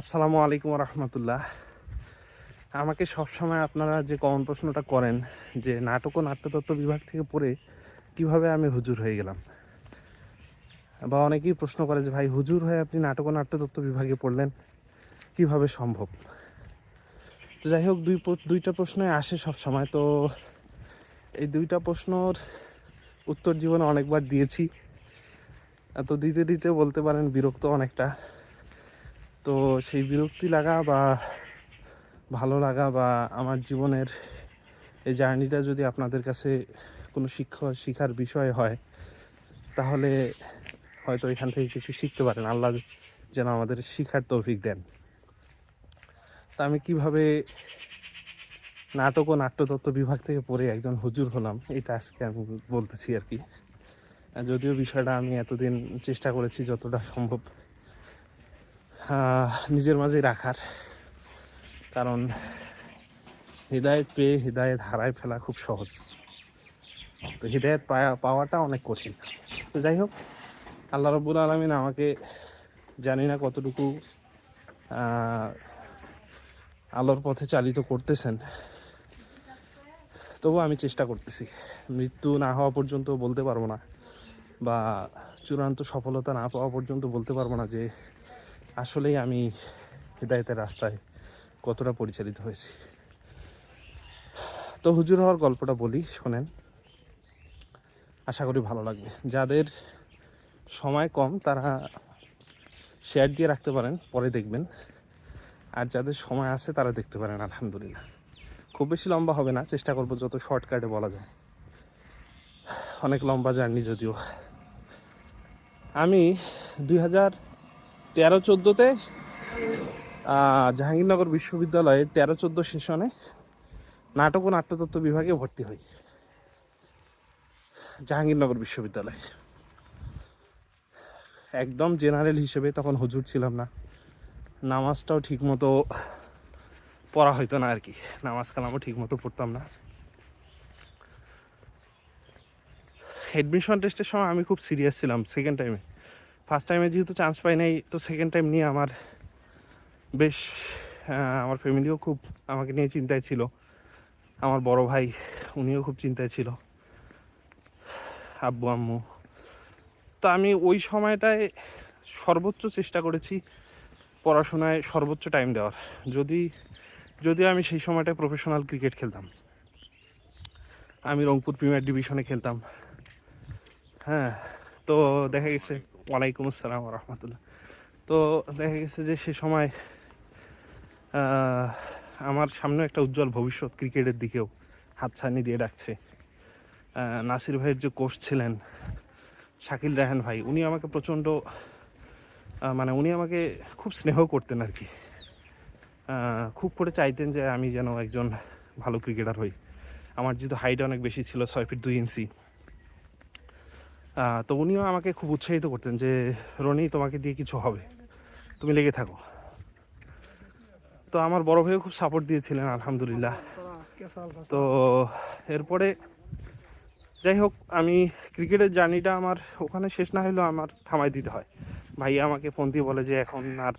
আসসালামু আলাইকুম রহমতুল্লাহ। আমাকে সবসময় আপনারা যে কমন প্রশ্নটা করেন যে নাটক ও নাট্যতত্ত্ব বিভাগ থেকে পড়ে কীভাবে আমি হুজুর হয়ে গেলাম? বা অনেকেই প্রশ্ন করে যে, ভাই, হুজুর হয়ে আপনি নাটক ও নাট্যতত্ত্ব বিভাগে পড়লেন কীভাবে সম্ভব? তো যাই হোক, দুই দুইটা প্রশ্নই আসে সব সময় তো এই দুইটা প্রশ্নর উত্তর জীবনে অনেকবার দিয়েছি। তো দিতে দিতে বলতে পারেন বিরক্ত অনেকটা। তো সেই বিরক্তি লাগা বা ভালো লাগা বা আমার জীবনের এই জার্নিটা যদি আপনাদের কাছে কোনো শিক্ষা, শিখার বিষয় হয়, তাহলে হয়তো এখান থেকে কিছু শিখতে পারেন। আল্লাহ যেন আমাদের শিখার তৌফিক দেন। তা আমি কীভাবে নাটক ও নাট্যতত্ত্ব বিভাগ থেকে পড়ে একজন হুজুর হলাম, এটা আজকে আমি বলতেছি আর কি। যদিও বিষয়টা আমি এতদিন চেষ্টা করেছি যতটা সম্ভব নিজের মাঝে রাখার। কারণ হৃদায়ত পেয়ে হৃদায়ত হারায় ফেলা খুব সহজ। তো হৃদায়ত পাওয়াটা অনেক কঠিন। তো যাই হোক, আল্লাহ রব্বুল আলমিন আমাকে জানি না কতটুকু আলোর পথে চালিত করতেছেন। তবু আমি চেষ্টা করতেছি। মৃত্যু না হওয়া পর্যন্ত বলতে পারব না বা চূড়ান্ত সফলতা না পাওয়া পর্যন্ত বলতে পারব না যে আসলেই আমি হৃদায়তের রাস্তায় কতটা পরিচালিত হয়েছি। তো হুজুর হওয়ার গল্পটা বলি, শোনেন। আশা করি ভালো লাগবে। যাদের সময় কম, তারা শেয়ার দিয়ে রাখতে পারেন, পরে দেখবেন। আর যাদের সময় আছে, তারা দেখতে পারেন, আলহামদুলিল্লাহ। খুব বেশি লম্বা হবে না, চেষ্টা করব যত শর্টকাটে বলা যায়। অনেক লম্বা জার্নি যদিও। আমি দুই হাজার তেরো চোদ্দোতে জাহাঙ্গীরনগর বিশ্ববিদ্যালয়ে তেরো চোদ্দ সেশনে নাটক ও নাট্যতত্ত্ব বিভাগে ভর্তি হই। জাহাঙ্গীরনগর বিশ্ববিদ্যালয়ে। একদম জেনারেল হিসেবে তখন হুজুর ছিলাম না। নামাজটাও ঠিকমতো পড়া হইতো না আর কি। নামাজ কালামও ঠিকমতো পড়তাম না। অ্যাডমিশন টেস্টের সময় আমি খুব সিরিয়াস ছিলাম সেকেন্ড টাইমে ফার্স্ট টাইমে যেহেতু চান্স পাই নাই, তো সেকেন্ড টাইম নিয়ে আমার বেশ আমার ফ্যামিলিও খুব আমাকে নিয়ে চিন্তায় ছিল। আমার বড় ভাই, উনিও খুব চিন্তায় ছিল। আব্বু, আম্মু। তো আমি ওই সময়টায় সর্বোচ্চ চেষ্টা করেছি পড়াশোনায় সর্বোচ্চ টাইম দেওয়ার। যদি, যদিও আমি সেই সময়টায় প্রফেশনাল ক্রিকেট খেলতাম। আমি রংপুর প্রিমিয়ার ডিভিশনে খেলতাম। হ্যাঁ তো দেখা গেছে ওয়ালাইকুম আসসালাম রহমতুল্লাহ। তো দেখা গেছে যে সে সময় আমার সামনে একটা উজ্জ্বল ভবিষ্যৎ ক্রিকেটের দিকেও হাতছানি দিয়ে ডাকছে। নাসির ভাইয়ের যে কোচ ছিলেন, শাকিল রায়হান ভাই, উনি আমাকে প্রচণ্ড মানে উনি আমাকে খুব স্নেহ করতেন আর কি। খুব করে চাইতেন যে আমি যেন একজন ভালো ক্রিকেটার হই। আমার যেহেতু হাইট অনেক বেশি ছিল, ছয় ফিট দুই ইঞ্চি। তো উনিও আমাকে খুব উৎসাহিত করতেন যে, রনি, তোমাকে দিয়ে কিছু হবে। তুমি লেগে থাকো। তো আমার বড় ভাইও খুব সাপোর্ট দিয়েছিলেন, আলহামদুলিল্লাহ। তো এরপরে যাই হোক, আমি ক্রিকেটের জার্নিটা আমার ওখানে শেষ না হলেও আমার থামাই দিতে হয়। ভাইয়া আমাকে ফোন দিয়ে বলে যে, এখন আর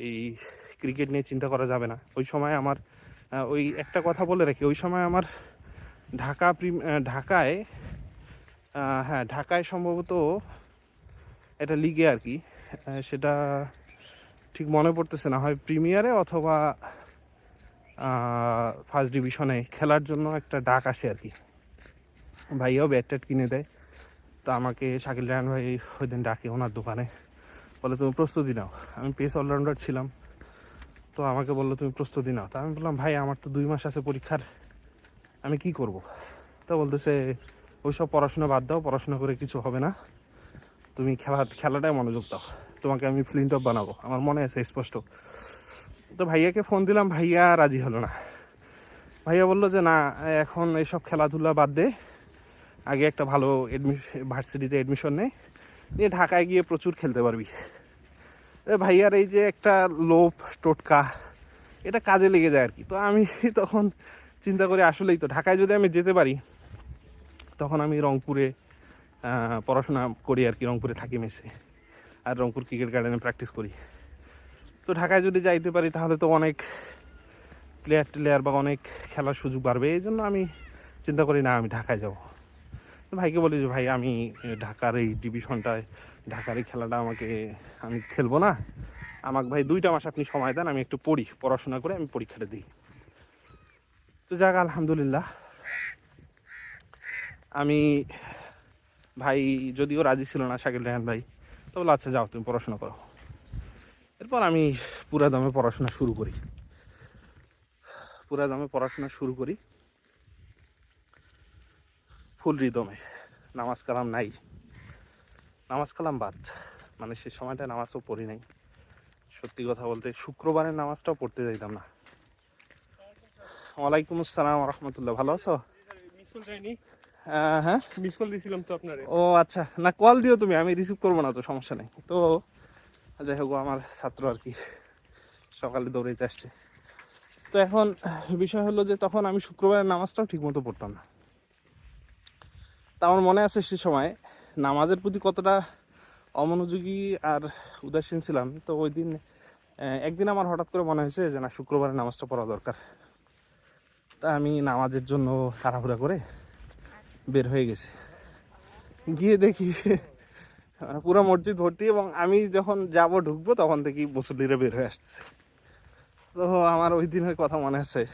এই ক্রিকেট নিয়ে চিন্তা করা যাবে না। ওই সময় আমার ওই একটা কথা বলে রাখি, ওই সময় আমার ঢাকা প্রিম ঢাকায় হ্যাঁ ঢাকায় সম্ভবত এটা লিগে আর কি। সেটা ঠিক মনে পড়তেছে না। হয় প্রিমিয়ারে অথবা ফার্স্ট ডিভিশনে খেলার জন্য একটা ডাক আসে আর কি। ভাইয়াও ব্যাট ট্যাট কিনে দেয়। তো আমাকে শাকিল রায়ন ভাই ওই দিন ডাকে ওনার দোকানে। বলে, তুমি প্রস্তুতি নাও। আমি পেস অলরাউন্ডার ছিলাম। তো আমাকে বলল, তুমি প্রস্তুতি নাও। তা আমি বললাম, ভাই, আমার তো দুই মাস আছে পরীক্ষার। আমি কি করব? তো বলতেছে ওইসব পড়াশোনা বাদ দাও, পড়াশোনা করে কিছু হবে না। তুমি খেলা, খেলাটায় মনোযোগ দাও। তোমাকে আমি ফ্লিন্ট অফ বানাবো। আমার মনে আছে স্পষ্ট। তো ভাইয়াকে ফোন দিলাম, ভাইয়া রাজি হলো না। ভাইয়া বলল যে, না, এখন এইসব খেলাধুলা বাদ দে। আগে একটা ভালো এডমিশন ভার্সিটিতে এডমিশন নেই নিয়ে ঢাকায় গিয়ে প্রচুর খেলতে পারবি। ভাইয়ার এই যে একটা লোভ, টোটকা, এটা কাজে লেগে যায় আর কি। তো আমি তখন চিন্তা করি, আসলেই তো ঢাকায় যদি আমি যেতে পারি তখন আমি রংপুরে পড়াশোনা করি আর কি, রংপুরে থাকি মেসে। আর রংপুর ক্রিকেট গার্ডেনে প্র্যাকটিস করি। তো ঢাকায় যদি যাইতে পারি তাহলে তো অনেক প্লেয়ার টেলেয়ার বা অনেক খেলার সুযোগ বাড়বে। এই জন্য আমি চিন্তা করি, না, আমি ঢাকায় যাব। ভাইকে বলি যে, ভাই, আমি ঢাকার এই ডিভিশনটায় ঢাকার এই খেলাটা আমাকে, আমি খেলব না। আমাকে ভাই দুইটা মাস আপনি সময় দেন, আমি একটু পড়ি, পড়াশোনা করে আমি পরীক্ষাটা দিই। তো যাক, আলহামদুলিল্লাহ। আমি, ভাই যদিও রাজি ছিল না শাকিল রেহান ভাই তো বলল আচ্ছা যাও তুমি পড়াশোনা করো। এরপর আমি পুরা দমে পড়াশোনা শুরু করি। পুরা দমে পড়াশোনা শুরু করি। ফুল রিদমে নামাজ কালাম নাই। নামাজ কালাম বাদ। মানে সে সময়টা নামাজও পড়ি নাই। সত্যি কথা বলতে শুক্রবারের নামাজটাও পড়তে যাইতাম না। ওয়ালাইকুম আসসালাম রহমতুল্লাহ। ভালো আছো? হ্যাঁ? মিস কল দিয়েছিলাম তো আপনারে। ও আচ্ছা। না কল দিও তুমি আমি রিসিভ করব না তো সমস্যা নেই। তো যাই হোক আমার ছাত্র আর কি। সকালে দৌড়াইতে আসছে। তো এখন বিষয় হলো যে তখন আমি শুক্রবারের নামাজটাও ঠিকমতো পড়তাম না। তা আমার মনে আছে সে সময় নামাজের প্রতি কতটা অমনোযোগী আর উদাসীন ছিলাম। তো ওই দিন একদিন আমার হঠাৎ করে মনে হয়েছে যে না শুক্রবারের নামাজটা পড়া দরকার। তা আমি নামাজের জন্য তাড়াহুড়া করে বের হয়ে গেছে। গিয়ে দেখি আহ, পুরো মসজিদ ভর্তি এবং আমি যখন যাব ঢুকবো তখন দেখি মুসল্লিরা বের হয়ে আসছে। তো আমার ওই দিনের কথা মনে আছে।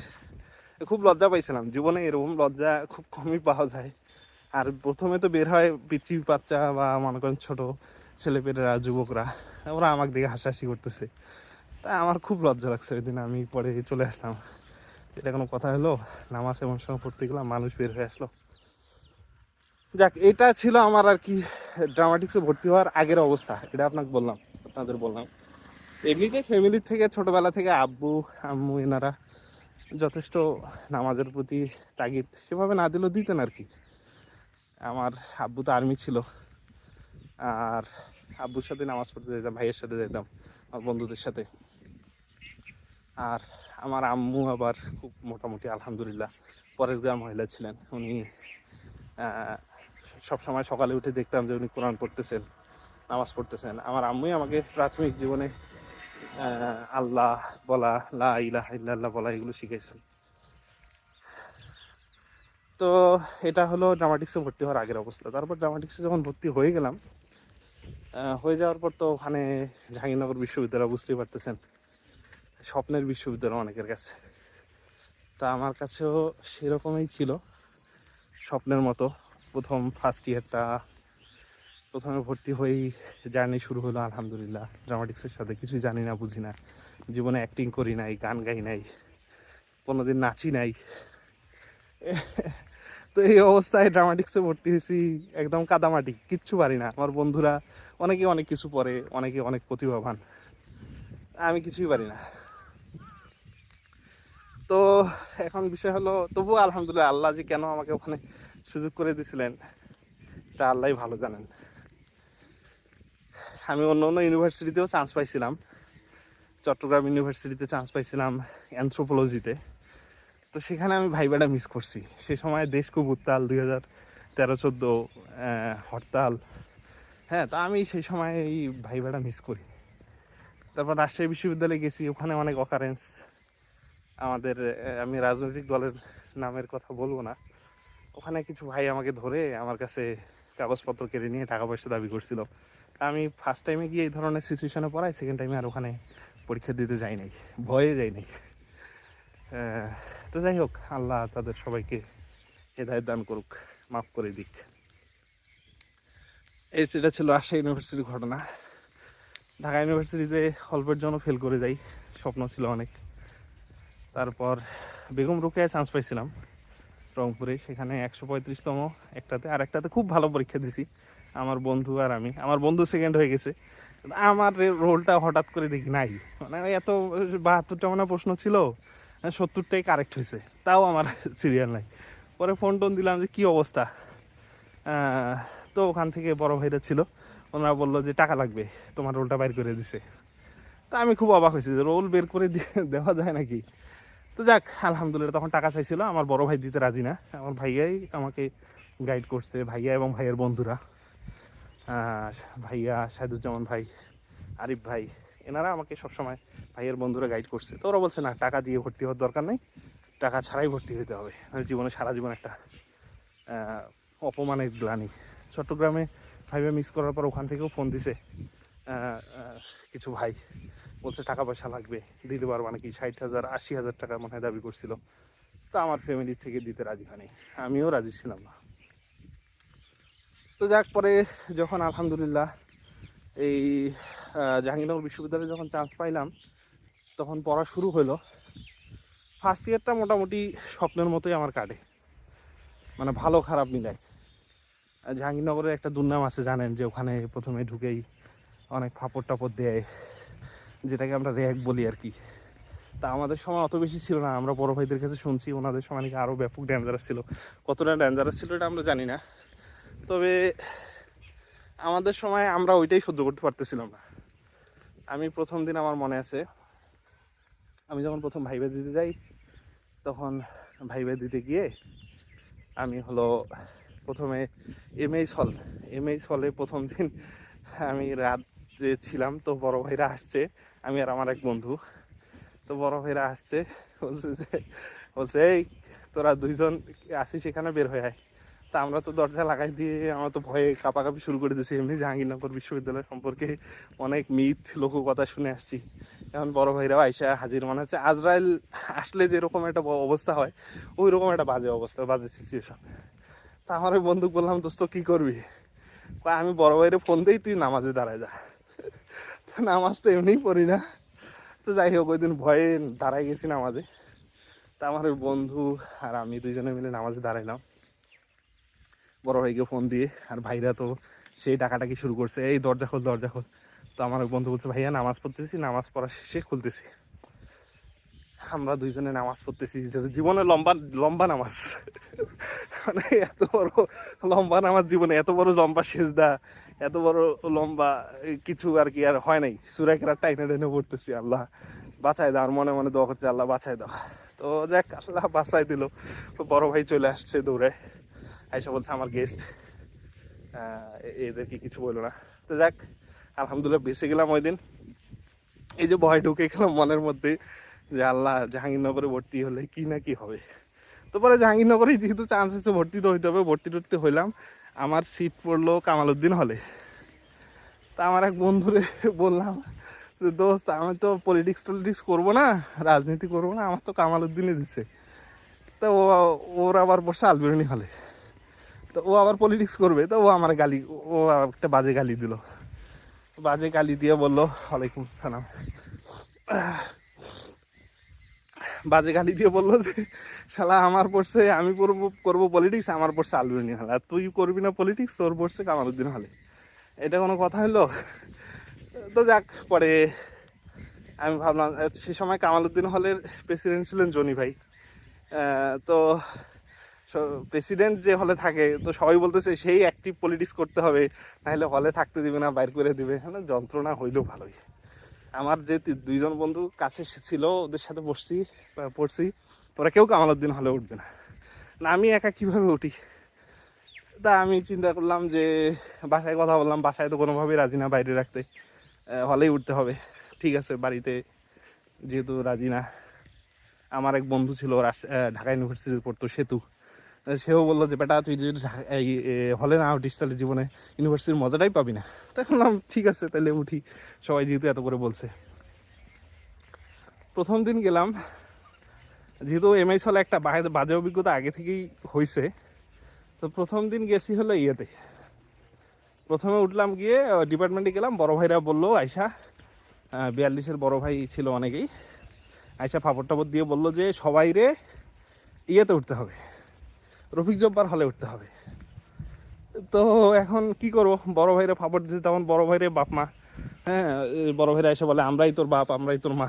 খুব লজ্জা পাইছিলাম। জীবনে এরকম লজ্জা খুব কমই পাওয়া যায়। আর প্রথমে তো বের হয় পিচি বাচ্চা বা মনে করেন ছোটো ছেলেপেলেরা যুবকরা ওরা আমাকে দেখে হাসাহাসি করতেছে। তা আমার খুব লজ্জা লাগছে ওই দিন আমি পরে চলে আসলাম। সেটা কোনো কথা হলো নামাজ এমন সময় পড়তে গেলাম মানুষ বের হয়ে আসলো। যাক, এটা ছিল আমার আর কি ড্রামাটিক্সে ভর্তি হওয়ার আগের অবস্থা। এটা আপনাকে বললাম, আপনাদের বললাম। এমনিতে ফ্যামিলি থেকে, ছোটবেলা থেকে আব্বু, আম্মু, এনারা যথেষ্ট নামাজের প্রতি তাগিদ। সেভাবে না দিলেও দিতেন আর কি। আমার আব্বু তো আর্মি ছিল। আর আব্বুর সাথে নামাজ পড়তে যেতাম, ভাইয়ের সাথে যেতাম, আমার বন্ধুদের সাথে। আর আমার আম্মু আবার খুব মোটামুটি, আলহামদুলিল্লাহ পরেশগার মহিলা ছিলেন। উনি আহ, সবসময় সকালে উঠে দেখতাম যে উনি কোরআন পড়তেছেন নামাজ পড়তেছেন। আমার আম্মুই আমাকে প্রাথমিক জীবনে আল্লাহ বলা লা ইলাহা ইল্লাল্লাহ বলা এগুলো শিখাইছেন। তো এটা হলো ড্রামাটিক্সে ভর্তি হওয়ার আগের অবস্থা। তারপর ড্রামাটিক্সে যখন ভর্তি হয়ে গেলাম হয়ে যাওয়ার পর তো ওখানে জাহাঙ্গীরনগর বিশ্ববিদ্যালয় বুঝতেই পারতেছেন স্বপ্নের বিশ্ববিদ্যালয় অনেকের কাছে। তা আমার কাছেও সেরকমই ছিল স্বপ্নের মতো। প্রথম ফার্স্ট ইয়ারটা প্রথমে ভর্তি হয়েই জার্নি শুরু হলো, আলহামদুলিল্লাহ। ড্রামাটিক্সের সাথে কিছুই জানি না, বুঝি না। জীবনে অ্যাক্টিং করি নাই, গান গাই নাই, কোনোদিন নাচি নাই। তো এই অবস্থায় ড্রামাটিক্সে ভর্তি হয়েছি, একদম কাদামাটি, কিচ্ছু পারি না। আমার বন্ধুরা অনেকে অনেক কিছু পড়ে অনেকে অনেক প্রতিভাবান। আমি কিছুই পারি না। তো এখন বিষয় হলো, তবুও আলহামদুলিল্লাহ, আল্লাহ যে কেন আমাকে ওখানে সুযোগ করে দিয়েছিলেন তা আল্লাহই ভালো জানেন। আমি অন্য অন্য ইউনিভার্সিটিতেও চান্স পাইছিলাম। চট্টগ্রাম ইউনিভার্সিটিতে চান্স পাইছিলাম অ্যানথ্রোপোলজিতে তো সেখানে আমি ভাইবাটা মিস করছি। সে সময় দেশ খুব উত্তাল, দুই হাজার তেরো, চোদ্দ হরতাল। হ্যাঁ তা আমি সেই সময় এই ভাইবাটা মিস করি। তারপর রাজশাহী বিশ্ববিদ্যালয়ে গেছি, ওখানে অনেক অকারেন্স আমাদের আমি রাজনৈতিক দলের নামের কথা বলব না। ওখানে কিছু ভাই আমাকে ধরে আমার কাছে কাগজপত্র কেড়ে নিয়ে টাকা পয়সা দাবি করছিল। আমি ফার্স্ট টাইমে গিয়ে এই ধরনের সিচুয়েশনে পড়াই সেকেন্ড টাইমে আর ওখানে পরীক্ষা দিতে যাই নাই, ভয়ে যাই নাই। তো যাই হোক, আল্লাহ তাদের সবাইকে হেদায়ত দান করুক, মাফ করে দিক। এই সেটা ছিল রাজশাহী ইউনিভার্সিটির ঘটনা। ঢাকা ইউনিভার্সিটিতে অল্পের জন্য ফেল করে যাই, স্বপ্ন ছিল অনেক। তারপর বেগম রোকেয়া চান্স পাইছিলাম। রংপুরে, সেখানে একশো পঁয়ত্রিশতম একটাতে। আর একটাতে খুব ভালো পরীক্ষা দিছি, আমার বন্ধু আর আমি। আমার বন্ধু সেকেন্ড হয়ে গেছে। আমার রোলটা হঠাৎ করে দেখি নাই। মানে এত বাহাত্তরটা মানে প্রশ্ন ছিল সত্তরটাই কারেক্ট হয়েছে। তাও আমার সিরিয়াল নাই। পরে ফোন টোন দিলাম যে, কী অবস্থা? তো ওখান থেকে বড় ভাইরা ছিল। ওনারা বলল যে, টাকা লাগবে, তোমার রোলটা বাইর করে দিছে। তা আমি খুব অবাক হয়েছি যে রোল বের করে দেওয়া যায় নাকি? তো যাক, আলহামদুলিল্লাহ, তখন টাকা চাইছিল। আমার বড় ভাই দিতে রাজি না। আমার ভাইয়াই আমাকে গাইড করছে, ভাইয়া এবং ভাইয়ের বন্ধুরা। ভাইয়া সাইদুজ্জামান ভাই, আরিফ ভাই, এনারা আমাকে সবসময় ভাইয়ের বন্ধুরা গাইড করছে। তো ওরা বলছে, না, টাকা দিয়ে ভর্তি হওয়ার দরকার নেই। টাকা ছাড়াই ভর্তি হতে হবে। জীবনে, সারা জীবন একটা অপমানের গ্লানি। চট্টগ্রামে হাইওয়ে মিস করার পর ওখান থেকেও ফোন দিছে কিছু ভাই। বলছে টাকা পয়সা লাগবে। দিতে পারব নাকি? ষাট হাজার, আশি হাজার টাকা মনে হয় দাবি করছিল। তো আমার ফ্যামিলির থেকে দিতে রাজি হয়নি। আমিও রাজি ছিলাম না। তো যাক, পরে যখন আলহামদুলিল্লাহ এই জাহাঙ্গীরনগর বিশ্ববিদ্যালয়ে যখন চান্স পাইলাম, তখন পড়া শুরু হলো। ফার্স্ট ইয়ারটা মোটামুটি স্বপ্নের মতোই আমার কাটে। মানে ভালো খারাপ মিলায়। জাহাঙ্গীরনগরের একটা দুর্নাম আছে, জানেন, যে ওখানে প্রথমে ঢুকেই অনেক ফাপড় টাপড় দেয়। যেটাকে আমরা র্যাক বলি আর কি। তা আমাদের সময় অত বেশি ছিল না, আমরা বড় ভাইদের কাছে শুনছি, ওনাদের সময় নাকি আরও ব্যাপক ডেঞ্জারাস ছিল। কতটা ডেঞ্জারাস ছিল এটা আমরা জানি না। তবে আমাদের সময় আমরা ওইটাই সহ্য করতে পারতেছিলাম না। আমি প্রথম দিন আমার মনে আছে, আমি যখন প্রথম ভাইবা দিতে যাই, তখন ভাইবা দিতে গিয়ে আমি হলো প্রথমে এমএইচ হল এমএইচ হলে প্রথম দিন আমি রাতে ছিলাম, তো বড় ভাইরা আসছে। আমি আর আমার এক বন্ধু। তো বড় ভাইরা আসছে, বলছে যে, বলছে, এই, তোরা দুইজন আসিস সেখানে বের হয়ে আয়। তা আমরা তো দরজা লাগাই দিয়ে, আমরা তো ভয়ে কাঁপাকাঁপি শুরু করে দিয়েছি এমনি জাহাঙ্গীরনগর বিশ্ববিদ্যালয় সম্পর্কে অনেক মিথ, লোককথা শুনে আসছি। এখন বড় ভাইরাও আইসা হাজির, মনে হচ্ছে আজরাইল আসলে যেরকম একটা অবস্থা হয় ওই রকম একটা বাজে অবস্থা, বাজে সিচুয়েশন তা আমার ওই বন্ধু বললাম, দোস্ত, কী করবি? আমি বড় ভাইরে ফোন দিই, তুই নামাজে দাঁড়ায় যা। নামাজ তো এমনিই পড়ি না। তো যাই হোক, ওই দিন ভয়ে দাঁড়াই গেছি নামাজে। তা আমার বন্ধু আর আমি দুইজনে মিলে নামাজে দাঁড়াইলাম। বড় ভাইকে ফোন দিয়ে, আর ভাইরা তো সেই ডাকাটাকি শুরু করছে, এই দরজা খোল দরজা খোল। তো আমার বন্ধু বলছে, ভাইয়া, নামাজ পড়তেছি, নামাজ পড়া শেষে খুলতেছি। আমরা দুইজনে নামাজ পড়তেছি জীবনে লম্বা লম্বা নামাজ। মানে এত বড় লম্বা নামাজ জীবনে, এত বড় লম্বা সেজদা, এত বড় লম্বা কিছু আর কি আর হয় নাই। সুরাকেরা টাইনে টাইনে পড়তেছি, আল্লাহ বাঁচাই দাও, আর মনে মনে দোয়া করছে, আল্লাহ বাঁচাই দাও। তো যাক, আল্লাহ বাঁচাই দিল। বড় ভাই চলে আসছে দৌড়ে। আইসা বলছে, আমার গেস্ট এদেরকে কিছু বলল না। তো যাক, আলহামদুলিল্লাহ, বেঁচে গেলাম ওই দিন। এই যে ভয় ঢুকে গেলাম মনের মধ্যে। যে আল্লাহ জাহাঙ্গীরনগরে ভর্তি হলে কি না কি হবে। তো পরে জাহাঙ্গীরনগরেই যেহেতু চান্স হয়েছে ভর্তি তো হইতে হবে, ভর্তি টর্তি হইলাম। আমার সিট পড়ল কামালউদ্দিন হলে তা আমার এক বন্ধুরে বললাম যে, দোস্ত, আমি তো পলিটিক্স টলিটিক্স করব না, রাজনীতি করব না, আমার তো কামালউদ্দিনে দিছে। তো ও, ওর আবার পড়ছে আলবেরনি হলে তো ও আবার পলিটিক্স করবে, তো ও আমার গালি, ও একটা বাজে গালি দিল। বাজে গালি দিয়ে বলল, ওয়ালাইকুম আসসালাম। বাজে গালি দিয়ে বলল যে, শালা, আমার পড়ছে, আমি করব করব পলিটিক্স আমার পড়ছে আলবেনি হলে। আর তুই করবি না পলিটিক্স তোর পড়ছে কামালউদ্দিন হলে। এটা কোনো কথা হলো তো যাক, পরে আমি ভাবলাম সে সময় কামালউদ্দিন হলের প্রেসিডেন্ট ছিলেন জনি ভাই। তো প্রেসিডেন্ট যে হলে থাকে, তো সবাই বলতেছে, সেই অ্যাক্টিভ পলিটিক্স করতে হবে, নাহলে হলে থাকতে দিবে না, বাইর করে দিবে। হ্যাঁ যন্ত্রণা হইলেও ভালোই। আমার যে দুইজন বন্ধু কাছে ছিল, ওদের সাথে বসছি পড়ছি। ওরা কেউ কামালউদ্দিন হলে উঠবে না। না, আমি একা কীভাবে উঠি? তা আমি চিন্তা করলাম যে, বাসায় কথা বললাম, বাসায় তো কোনোভাবেই রাজি না বাইরে রাখতে। হলেই উঠতে হবে। ঠিক আছে, বাড়িতে যেহেতু রাজি না। আমার এক বন্ধু ছিল ঢাকা ইউনিভার্সিটি পড়তো সেতু। সেও বলল যে, বেটা, তুই যদি এই হলে না, উঠিস তাহলে জীবনে। ইউনিভার্সিটির মজাটাই পাবি না। তখন বললাম, ঠিক আছে, তাহলে উঠি। সবাই যেহেতু এত করে বলছে। প্রথম দিন গেলাম। যেহেতু এমআইস হলে একটা বাজে অভিজ্ঞতা আগে থেকেই হয়েছে তো প্রথম দিন গেছি হলো ইয়েতে। প্রথমে উঠলাম গিয়ে ডিপার্টমেন্টে গেলাম। বড় ভাইরা বলল আয়সা বিয়াল্লিশের বড় ভাই ছিল অনেকেই। আয়সা ফাপড় টাপড় দিয়ে বলল যে, সবাই রে, ইয়েতে উঠতে হবে। রফিক জব্বার হলে উঠতে হবে। তো এখন কি করব? বড় ভাইরে ফাপড় দিতে তখন বড় ভাইরে বাপ মা। হ্যাঁ বড় ভাইরা এসে বলে, আমরাই তোর বাপ, আমরাই তোর মা।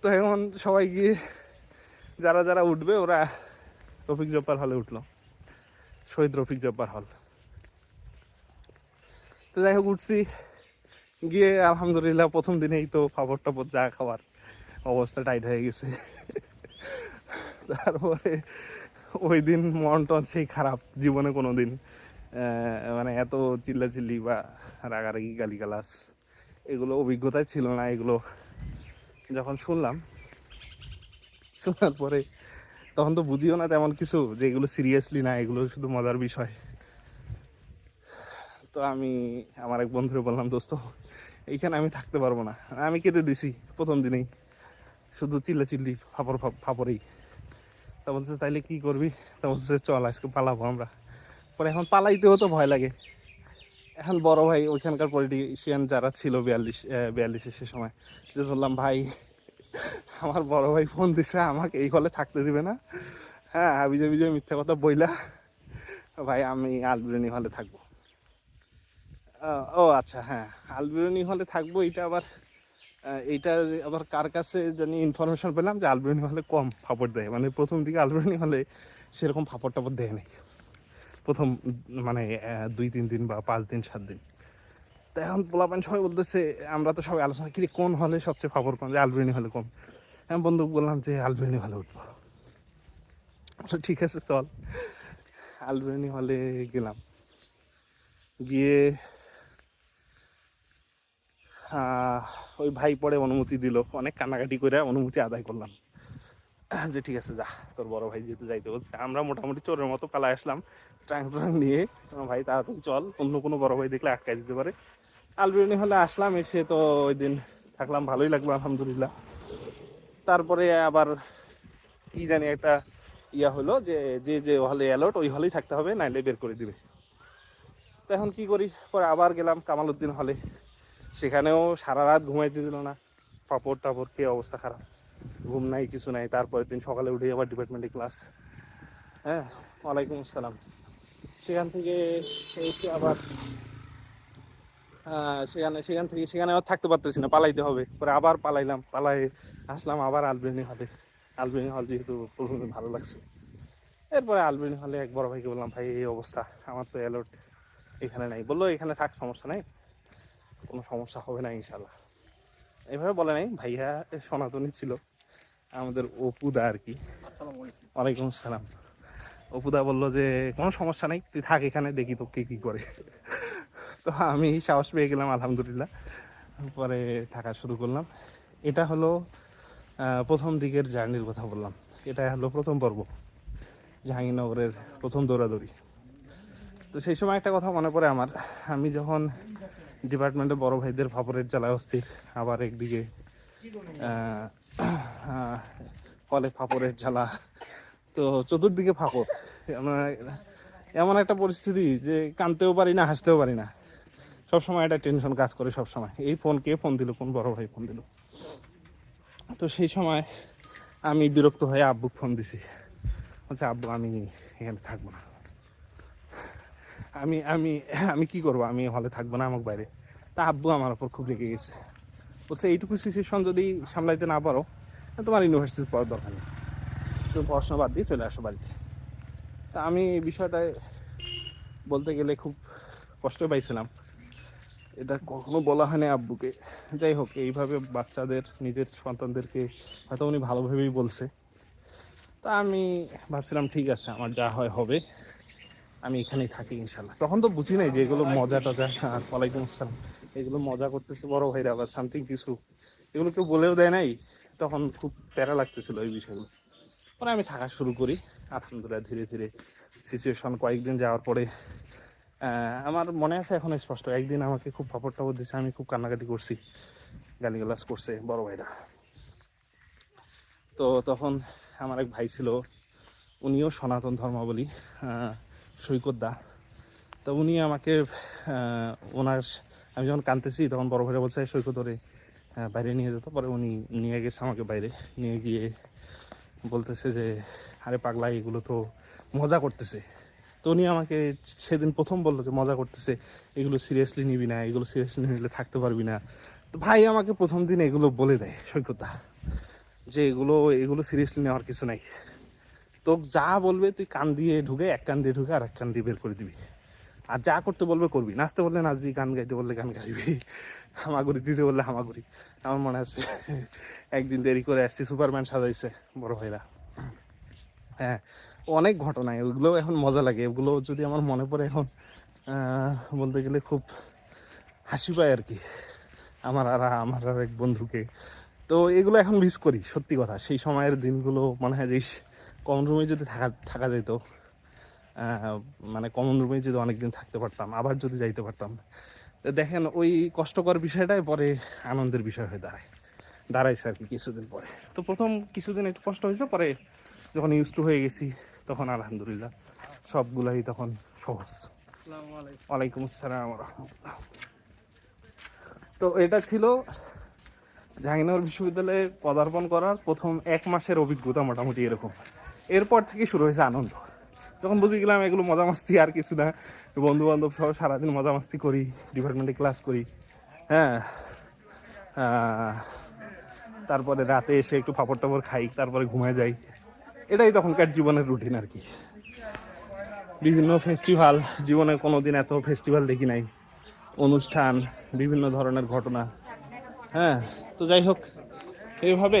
তো এখন সবাই গিয়ে, যারা যারা উঠবে, ওরা রফিক জব্বার হলে উঠল। শহীদ রফিক জব্বার হল। তো যাই হোক, উঠছি। গিয়ে আলহামদুলিল্লাহ প্রথম দিনেই তো ফাপড় টাপড় যা খাওয়ার অবস্থা টাইট হয়ে গেছে। তারপরে ওই দিন মন টন সেই খারাপ, জীবনে কোনো দিন মানে এত চিল্লাচিল্লি বা রাগারাগি গালিগালাস এগুলো অভিজ্ঞতাই ছিল না, এগুলো যখন শুনলাম, শোনার পরে তখন তো বুঝিও না তেমন কিছু যে এগুলো সিরিয়াসলি না, এগুলো শুধু মজার বিষয়। তো আমি, আমার এক বন্ধুরে বললাম, দোস্ত, এইখানে আমি থাকতে পারব না। আমি কেটে দিছি প্রথম দিনেই। শুধু চিল্লা চিল্লি ফাপড় ফাপ- ফাপড়েই। তা বলছে, তাইলে কি করবি? তা বলছে, চল, আজকে পালাবো আমরা। পরে এখন পালাইতেও তো ভয় লাগে। এখন বড় ভাই, ওইখানকার পলিটিশিয়ান যারা ছিল বিয়াল্লিশ বিয়াল্লিশে সে সময়, যে বললাম ভাই, আমার বড় ভাই ফোন দিছে, আমাকে এই হলে থাকতে দিবে না? হ্যাঁ বিজয় বিজয় মিথ্যা কথা বইলা, ভাই, আমি আলবিরনি হলে থাকব। ও আচ্ছা হ্যাঁ আলবিরনি হলে থাকব, এটা আবার এইটা আবার কার কাছে জানি ইনফরমেশন পেলাম যে আলবিরনি হলে কম ফাপড় দেয়। মানে প্রথম দিকে আলবিরনি হলে সেরকম ফাপড় টাপড় দেয় নাই। প্রথম মানে দুই তিন দিন বা পাঁচ দিন, সাত দিন। তো এখন পোলাপান সবাই বলতেছে, আমরা তো সবাই আলোচনা করি কোন হলে সবচেয়ে ফাপড় কম, যে আলবিরনি হলে কম। হ্যাঁ বন্ধু বললাম যে আলবেনি হলে উঠবো। ঠিক আছে, চল। আলবিরনি হলে গেলাম। গিয়ে ওই ভাই পরে অনুমতি দিল। অনেক কান্নাকাটি করে অনুমতি আদায় করলাম। যে ঠিক আছে, যা, তোর বড় ভাই যেহেতু যাইতে বলছে। আমরা মোটামুটি চোরের মতো পালায় আসলাম। ট্রাং ট্রাং নিয়ে ভাই, তাড়াতাড়ি চল, অন্য কোনো বড় ভাই দেখলে আটকাই দিতে পারে। আলবিরনি হলে আসলাম, এসে তো ওই দিন থাকলাম, ভালোই লাগল, আলহামদুলিল্লাহ। তারপরে আবার কি জানি একটা ইয়া হলো যে যে যে হলে অ্যালার্ট ওই হলেই থাকতে হবে, নাইলে বের করে দিবে। তো এখন কি করি? পরে আবার গেলাম কামাল উদ্দিন হলে সেখানেও সারা রাত ঘুমাইতে দিল না। পাপড় টাপড় খেয়ে অবস্থা খারাপ। ঘুম নাই, কিছু নাই। তারপরের দিন সকালে উঠে আবার ডিপার্টমেন্টে ক্লাস হ্যাঁ ওয়ালাইকুম আসসালাম। সেখান থেকে এসে আবার সেখানে, সেখান থেকে, সেখানে আর থাকতে পারতেছি না, পালাইতে হবে। পরে আবার পালাইলাম, পালাই আসলাম, আবার আলবেনি হলে আলবেনি হল যেহেতু প্রথমে ভালো লাগছে। এরপরে আলবেনি হলে এক বড় ভাইকে বললাম, ভাই, এই অবস্থা, আমার তো অ্যালার্ট এখানে নাই। বলল, এখানে থাক, সমস্যা নাই। কোনো সমস্যা হবে না ইনশাল্লাহ এভাবে বলে নাই ভাইয়া সনাতনী ছিল আমাদের অপুদা আর কি। ওয়ালাইকুম আসসালাম। অপুদা বলল যে কোনো সমস্যা নেই তুই থাক এখানে দেখি তো কে কী করে। তো আমি সাহস পেয়ে গেলাম আলহামদুলিল্লাহ। পরে থাকা শুরু করলাম। এটা হলো প্রথম দিকের জার্নির কথা বললাম। এটা হলো প্রথম পর্ব জাহাঙ্গীরনগরের প্রথম দৌড়াদৌড়ি। তো সেই সময় একটা কথা মনে পড়ে আমার। আমি যখন ডিপার্টমেন্টে বড় ভাইদের ফাপরের জ্বালায় অস্থির। আবার একদিকে কলে ফাপড়ের জ্বালা। তো চতুর্দিকে ফাপর এমন একটা পরিস্থিতি যে কানতেও পারি না, হাসতেও পারি না। সবসময় একটা টেনশন কাজ করে সবসময়। এই ফোন কে ফোন দিল, কোন বড় ভাই ফোন দিল? তো সেই সময় আমি বিরক্ত হয়ে আব্বুক ফোন দিছি। বলছে, আব্বু, আমি এখানে থাকব না। আমি আমি আমি কি করব? আমি হলে থাকব না আমার বাইরে। তা আব্বু আমার ওপর খুব রেগে গেছে। বলছে, এইটুকু সিচুয়েশন যদি সামলাইতে না পারো তোমার ইউনিভার্সিটি পড়ার দরকার নেই। তুমি পড়াশোনা বাদ দিয়ে চলে আসো বাড়িতে। তা আমি এই বিষয়টায় বলতে গেলে খুব কষ্ট পাইছিলাম। এটা কখনো বলা হয়নি আব্বুকে। যাই হোক, এইভাবে বাচ্চাদের, নিজের সন্তানদেরকে হয়তো উনি ভালোভাবেই বলছে। তা আমি ভাবছিলাম, ঠিক আছে, আমার যা হয় হবে। আমি এখানেই থাকি ইনশাল্লাহ তখন তো বুঝি নাই যে এগুলো মজা টজা। আর ওয়ালাইকুম আসসালাম। এগুলো মজা করতেছে বড় ভাইরা আবার সামথিং কিছু। এগুলো কেউ বলেও দেয় নাই। তখন খুব প্যারা লাগতেছিল এই বিষয়গুলো। পরে আমি থাকা শুরু করি। আলহামদুলিল্লাহ, ধীরে ধীরে সিচুয়েশন কয়েকদিন যাওয়ার পরে আমার মনে আছে এখন স্পষ্ট। একদিন আমাকে খুব ফাপড় টাপড় দিচ্ছে আমি খুব কান্নাকাটি করছি। গালিগালাজ করছে বড় ভাইরা। তো তখন আমার এক ভাই ছিল, উনিও সনাতন ধর্মাবলী। সৈকত দা। তো উনি আমাকে ওনার, আমি যখন কানতেছি তখন বড় ভাইরা বলছে সৈকত ওরে বাইরে নিয়ে যেত পরে উনি নিয়ে গেছে আমাকে বাইরে। নিয়ে গিয়ে বলতেছে যে, আরে পাগলা, এগুলো তো মজা করতেছে। তো উনি আমাকে সেদিন প্রথম বলল যে, মজা করতেছে। এগুলো সিরিয়াসলি নিবি না, এগুলো সিরিয়াসলি নিলে থাকতে পারবি না। তো ভাই আমাকে প্রথম দিন এগুলো বলে দেয় সৈকতা যে এগুলো এগুলো সিরিয়াসলি নেওয়ার কিছু নাই। তো যা বলবে তুই কান দিয়ে ঢুকে, এক কান দিয়ে ঢুকে আর এক কান দিয়ে বের করে দিবি। আর যা করতে বলবে করবি। নাচতে বললে নাচবি, গান গাইতে বললে গান গাইবি। হামাগুড়ি দিতে বললে হামাগুড়ি। আমার মনে আছে, একদিন দেরি করে আসছি, সুপারম্যান সাজাইছে, বড় ভাইরা। হ্যাঁ অনেক ঘটনা ওগুলো এখন মজা লাগে। ওগুলো যদি আমার মনে পড়ে এখন বলতে গেলে খুব হাসি পায় আর কি। আমার আর আমার আর এক বন্ধুকে। তো এগুলো এখন মিস করি, সত্যি কথা। সেই সময়ের দিনগুলো মনে হয় যে কমন রুমে যদি থাকা থাকা যেত মানে কমন রুমে যদি অনেকদিন থাকতে পারতাম আবার যদি যাইতে পারতাম। তো দেখেন ওই কষ্টকর বিষয়টাই পরে আনন্দের বিষয় হয়ে দাঁড়ায় দাঁড়াইছে আর কি কিছুদিন পরে। তো প্রথম কিছুদিন একটু কষ্ট হয়েছে পরে যখন ইউজ টু হয়ে গেছি তখন আলহামদুলিল্লাহ সবগুলাই তখন সহজ। ওয়ালাইকুম আসসালাম রহমতুল্লাহ তো এটা ছিল জাহাঙ্গীরনগর বিশ্ববিদ্যালয়ে পদার্পণ করার প্রথম এক মাসের অভিজ্ঞতা মোটামুটি এরকম। এরপর থেকে শুরু হয়েছে আনন্দ। যখন বুঝে গেলাম এগুলো মজা মাস্তি আর কিছু না বন্ধু বান্ধব সহ সারাদিন মজা মাস্তি করি ডিপার্টমেন্টে ক্লাস করি হ্যাঁ তারপরে রাতে এসে একটু ফাপড় টাপড় খাই, তারপরে ঘুমায় যাই। এটাই তখনকার জীবনের রুটিন আর কি। বিভিন্ন ফেস্টিভ্যাল জীবনে কোনো দিন এত ফেস্টিভ্যাল দেখি নাই। অনুষ্ঠান, বিভিন্ন ধরনের ঘটনা হ্যাঁ তো যাই হোক এইভাবে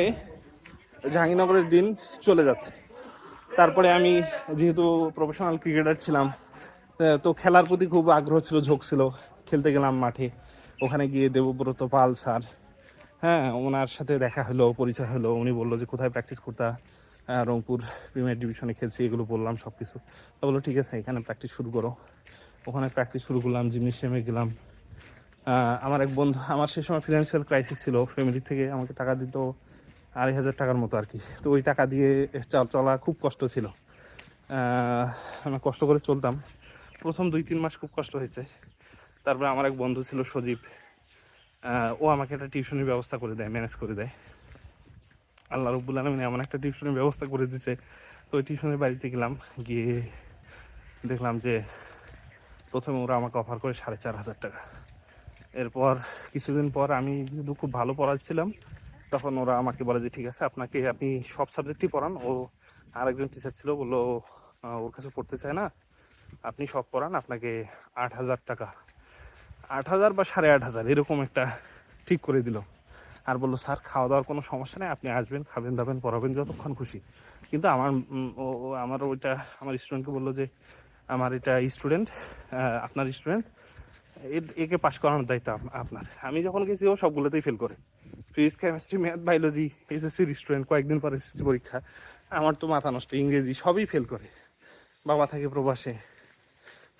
জাহাঙ্গীরনগরের দিন চলে যাচ্ছে। তারপরে আমি যেহেতু প্রফেশনাল ক্রিকেটার ছিলাম, তো খেলার প্রতি খুব আগ্রহ ছিল, ঝোঁক ছিল। খেলতে গেলাম মাঠে। ওখানে গিয়ে দেবব্রত পাল স্যার হ্যাঁ ওনার সাথে দেখা হলো, পরিচয় হলো। উনি বলল যে, কোথায় প্র্যাকটিস করতা? রংপুর প্রিমিয়ার ডিভিশনে খেলছি, এগুলো বললাম সব কিছু তো বলল, ঠিক আছে, এখানে প্র্যাকটিস শুরু করো। ওখানে প্র্যাকটিস শুরু করলাম জিমনেশিয়ামে গেলাম। আমার এক বন্ধু, আমার সে সময় ফিনান্সিয়াল ক্রাইসিস ছিল ফ্যামিলি থেকে আমাকে টাকা দিত। আড়াই হাজার টাকার মতো আর কি। তো ওই টাকা দিয়ে চল খুব কষ্ট ছিল। আহ, আমি কষ্ট করে চলতাম। প্রথম দুই তিন মাস খুব কষ্ট হয়েছে। তারপরে আমার এক বন্ধু ছিল সজীব। ও আমাকে একটা টিউশনের ব্যবস্থা করে দেয় ম্যানেজ করে দেয়। আল্লাহ রব্বুল আলমিন এমন একটা টিউশনের ব্যবস্থা করে দিছে। তো ওই টিউশনের বাড়িতে গেলাম গিয়ে দেখলাম যে প্রথমে ওরা আমাকে অফার করে সাড়ে চার হাজার টাকা। এরপর কিছুদিন পর আমি যেহেতু খুব ভালো পড়াচ্ছিলাম তখন ওরা আমাকে বলে যে, ঠিক আছে, আপনাকে আপনি সব সাবজেক্টই পড়ান। ও আরেকজন টিচার ছিল, বলল ওর কাছে পড়তে চায় না। আপনি সব পড়ান, আপনাকে আট হাজার টাকা। আট হাজার বা সাড়ে আট হাজার, এরকম একটা ঠিক করে দিল। আর বলল, স্যার খাওয়া দাওয়ার কোনো সমস্যা নেই, আপনি আসবেন, খাবেন, দাবেন, পড়াবেন যতক্ষণ খুশি। কিন্তু আমার ও আমার ওইটা, আমার স্টুডেন্টকে বলল যে, আমার এটা স্টুডেন্ট আপনার স্টুডেন্ট একে পাশ করানোর দায়িত্ব আপনার। আমি যখন গেছি, ও সবগুলোতেই ফেল করে। Physics chemistry math biology SSC student কয়েকদিন পর এসএসসি পরীক্ষা। আমার তো মাথা নষ্ট, ইংরেজি সবই ফেল করে। বাবা থাকে প্রবাসে,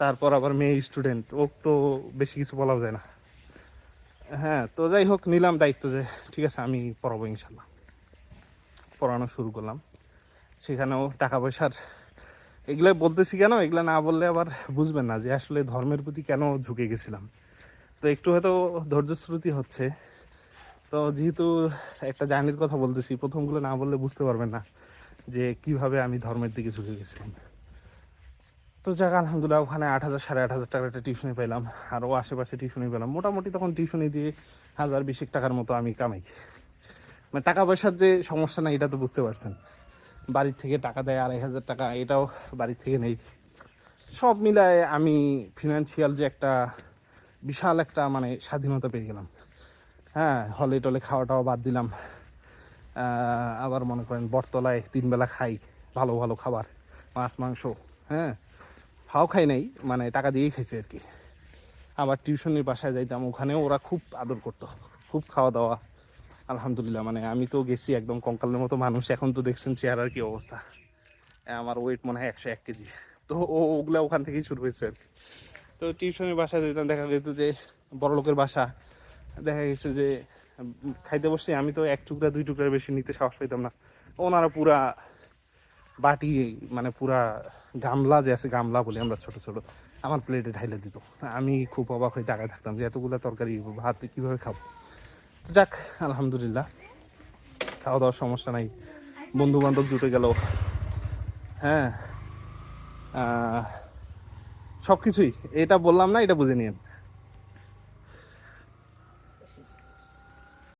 তারপর আবার মেয়ে স্টুডেন্ট ও তো বেশি কিছু বলাও যায় না। হ্যাঁ তো যাই হোক, নিলাম দায়িত্ব যে, ঠিক আছে, আমি পড়াবো ইনশাল্লাহ। পড়ানো শুরু করলাম। সেখানেও টাকা পয়সার, এগুলো বলতেছি কেন, এগুলো না বললে আবার বুঝবেন না যে, আসলে ধর্মের প্রতি কেন ঝুঁকে গেছিলাম। তো একটু হয়তো ধৈর্যশ্রুতি হচ্ছে। তো যেহেতু একটা জার্নির কথা বলতেছি, প্রথমগুলো না বললে বুঝতে পারবেন না যে কীভাবে আমি ধর্মের দিকে ঝুঁকে গেছিলাম তো যাক, আলহামদুলিল্লাহ, ওখানে আট হাজার, সাড়ে আট হাজার টাকার একটা টিউশনি পেলাম আর ও আশেপাশে টিউশনি পেলাম। মোটামুটি তখন টিউশনি দিয়ে হাজার বিশেক টাকার মতো আমি কামাই। মানে টাকা পয়সার যে সমস্যা না এটা তো বুঝতে পারছেন। বাড়ির থেকে টাকা দেয় আড়াই হাজার টাকা, এটাও বাড়ির থেকে নেই। সব মিলায় আমি ফিনান্সিয়াল যে একটা বিশাল একটা মানে স্বাধীনতা পেয়ে গেলাম। হ্যাঁ হলে টলে খাওয়াটাও বাদ দিলাম। আবার মনে করেন বটতলায় তিন বেলা খাই, ভালো ভালো খাবার, মাছ, মাংস হ্যাঁ ফাও খাই নাই মানে টাকা দিয়েই খাইছে আর কি। আবার টিউশনির বাসায় যাইতাম, ওখানেও ওরা খুব আদর করতো, খুব খাওয়া দাওয়া। আলহামদুলিল্লাহ মানে আমি তো গেছি একদম কঙ্কালের মতো মানুষ, এখন তো দেখছেন চেহারার কি অবস্থা। আমার ওয়েট মনে হয় একশো এক কেজি। তো ও, ওগুলো ওখান থেকেই শুরু হয়েছে আর কি। তো টিউশনের বাসায় যেতাম, দেখা যেত যে বড় লোকের বাসা দেখা গেছে যে, খাইতে বসছি, আমি তো এক টুকরা, দুই টুকরা বেশি নিতে সাহস পাইতাম না। ওনারা পুরা বাটি মানে পুরা গামলা যে আছে, গামলা বলি আমরা ছোট ছোট, আমার প্লেটে ঢাইলে দিত। আমি খুব অবাক হয়ে তাকায় থাকতাম যে এতগুলো তরকারি, ভাত কীভাবে খাব? তো যাক, আলহামদুলিল্লাহ, খাওয়া দাওয়ার সমস্যা নাই। বন্ধু বান্ধব জুটে গেল। হ্যাঁ সব কিছুই এটা বললাম না, এটা বুঝে নিন